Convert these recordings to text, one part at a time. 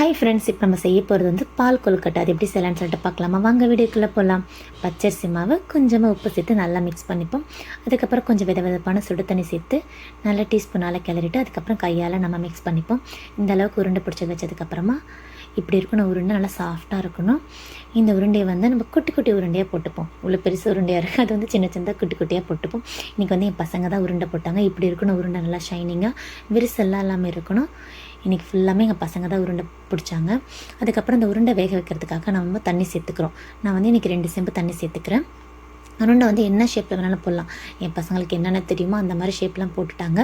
Hi friends இப்போ நம்ம செய்ய போகிறது வந்து பால் கொழுக்கட்டை. அது எப்படி செய்யலாம்னு சொல்லிட்டு பார்க்கலாமா? வாங்க வீடியோக்குள்ளே போகலாம் பச்சரிசி மாவு கொஞ்சமாக உப்பு சேர்த்து நல்லா மிக்ஸ் பண்ணிப்போம். அதுக்கப்புறம் கொஞ்சம் வித விதப்பான சுடு தண்ணி சேர்த்து நல்லா டீஸ்பூனால் கிளறிட்டு அதுக்கப்புறம் கையால் நம்ம மிக்ஸ் பண்ணிப்போம். இந்த அளவுக்கு உருண்டை பிடிச்சி வச்சதுக்கப்புறமா இப்படி இருக்கணும். உருண்டை நல்லா சாஃப்டாக இருக்கணும். இந்த உருண்டையை வந்து நம்ம குட்டி குட்டி உருண்டையாக போட்டுப்போம். உள்ள பெருசு உருண்டையாக இருக்குது அது வந்து சின்ன சின்னதாக குட்டி குட்டியாக போட்டுப்போம். இன்றைக்கி வந்து என் பசங்க தான் உருண்டை போட்டாங்க. இப்படி இருக்கணும். உருண்டை நல்லா ஷைனிங்காக விரிசெல்லாம் இல்லாமல் இருக்கணும். இன்றைக்கி ஃபுல்லாமே எங்கள் பசங்க தான் உருண்டை பிடிச்சாங்க. அதுக்கப்புறம் அந்த உருண்டை வேக வைக்கிறதுக்காக நம்ம தண்ணி சேர்த்துக்கிறோம். நான் வந்து இன்றைக்கி ரெண்டு செம்பு தண்ணி சேர்த்துக்கிறேன். உருண்டை வந்து என்ன ஷேப்பில் வேணாலும் போடலாம். என் பசங்களுக்கு என்னென்ன தெரியுமோ அந்த மாதிரி ஷேப்லாம் போட்டுட்டாங்க.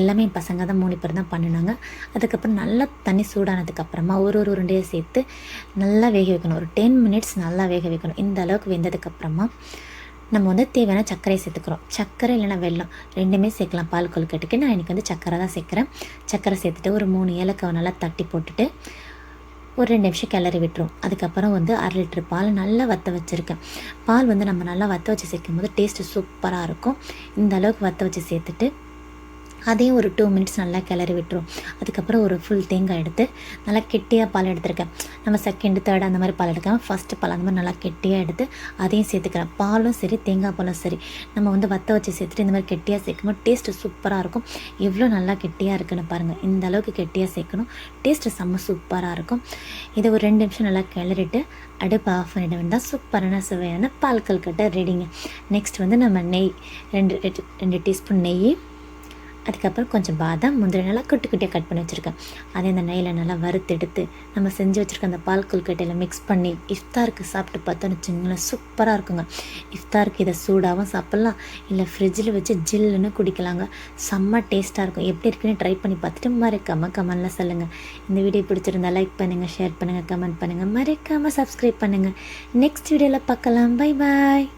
எல்லாமே என் பசங்க தான் மூணு பேர் தான் பண்ணினாங்க. அதுக்கப்புறம் நல்லா தண்ணி சூடானதுக்கப்புறமா ஒரு ஒரு உருண்டையை சேர்த்து நல்லா வேக வைக்கணும். ஒரு டென் மினிட்ஸ் நல்லா வேக வைக்கணும். இந்த அளவுக்கு வெந்ததுக்கப்புறமா நம்ம வந்து தேவையான சர்க்கரையை சேர்த்துக்கிறோம். சர்க்கரை இல்லைன்னா வெள்ளம் ரெண்டுமே சேர்க்கலாம். பால் கொழுக்கட்டுக்கு நான் எனக்கு வந்து சர்க்கரை தான் சேர்க்குறேன். சர்க்கரை சேர்த்துட்டு ஒரு மூணு ஏலக்காய் நல்லா தட்டி போட்டுட்டு ஒரு ரெண்டு நிமிஷம் கிளறி விட்டுரும். அதுக்கப்புறம் வந்து அரை லிட்டர் பால் நல்லா வற்ற வச்சுருக்கேன். பால் வந்து நம்ம நல்லா வற்ற வச்சு சேர்க்கும் போது டேஸ்ட்டு சூப்பராக இருக்கும். இந்த அளவுக்கு வற்ற வச்சு சேர்த்துட்டு அதையும் ஒரு டூ மினிட்ஸ் நல்லா கிளறி விட்டுரும். அதுக்கப்புறம் ஒரு ஃபுல் தேங்காய் எடுத்து நல்லா கெட்டியாக பால் எடுத்திருக்கேன். நம்ம செகண்ட் தேர்ட் அந்த மாதிரி பால் எடுக்காமல் ஃபஸ்ட்டு பால் அந்த மாதிரி நல்லா கெட்டியாக எடுத்து அதையும் சேர்த்துக்கிறேன் பாலும் சரி தேங்காய் பாலும் சரி. நம்ம வந்து வற்ற வச்சு சேர்த்துட்டு இந்த மாதிரி கெட்டியாக சேர்க்கும்போது டேஸ்ட்டு சூப்பராக இருக்கும். எவ்வளோ நல்லா கெட்டியாக இருக்குன்னு பாருங்கள் இந்த அளவுக்கு கெட்டியாக சேர்க்கணும். டேஸ்ட்டு செம்ம சூப்பராக இருக்கும். இதை ஒரு ரெண்டு நிமிஷம் நல்லா கிளறிட்டு அடுப்பு ஆஃப் பண்ணிட வேண்டாம் சூப்பரான சுவையான பால் கல்கட்டை ரெடிங்க நெக்ஸ்ட் வந்து நம்ம நெய். ரெண்டு ரெண்டு டீஸ்பூன் நெய். அதுக்கப்புறம் கொஞ்சம் பாதாம் முந்திரி நல்லா குட்டி குட்டியாக கட் பண்ணி வச்சுருக்கேன். அதே அந்த நெய்யில் நல்லா வறுத்தெடுத்து நம்ம செஞ்சு வச்சுருக்க அந்த பால் கொல்கட்டையில் மிக்ஸ் பண்ணி இஃப்தாருக்கு சாப்பிட்டு பார்த்தோன்னு வச்சுங்களேன் சூப்பராக இருக்குங்க. இஃப்தாருக்கு இதை சூடாகவும் சாப்பிட்லாம். இல்லை ஃப்ரிட்ஜில் வச்சு ஜில்லுன்னு குடிக்கலாங்க. செம்ம டேஸ்ட்டாக இருக்கும். எப்படி இருக்குன்னு ட்ரை பண்ணி பார்த்துட்டு மறக்காமல் கமெண்ட்டில் சொல்லுங்கள் இந்த வீடியோ பிடிச்சிருந்தா லைக் பண்ணுங்கள் ஷேர் பண்ணுங்கள் கமெண்ட் பண்ணுங்கள் மறக்காமல் சப்ஸ்கிரைப் பண்ணுங்கள் நெக்ஸ்ட் வீடியோவில் பார்க்கலாம். Bye bye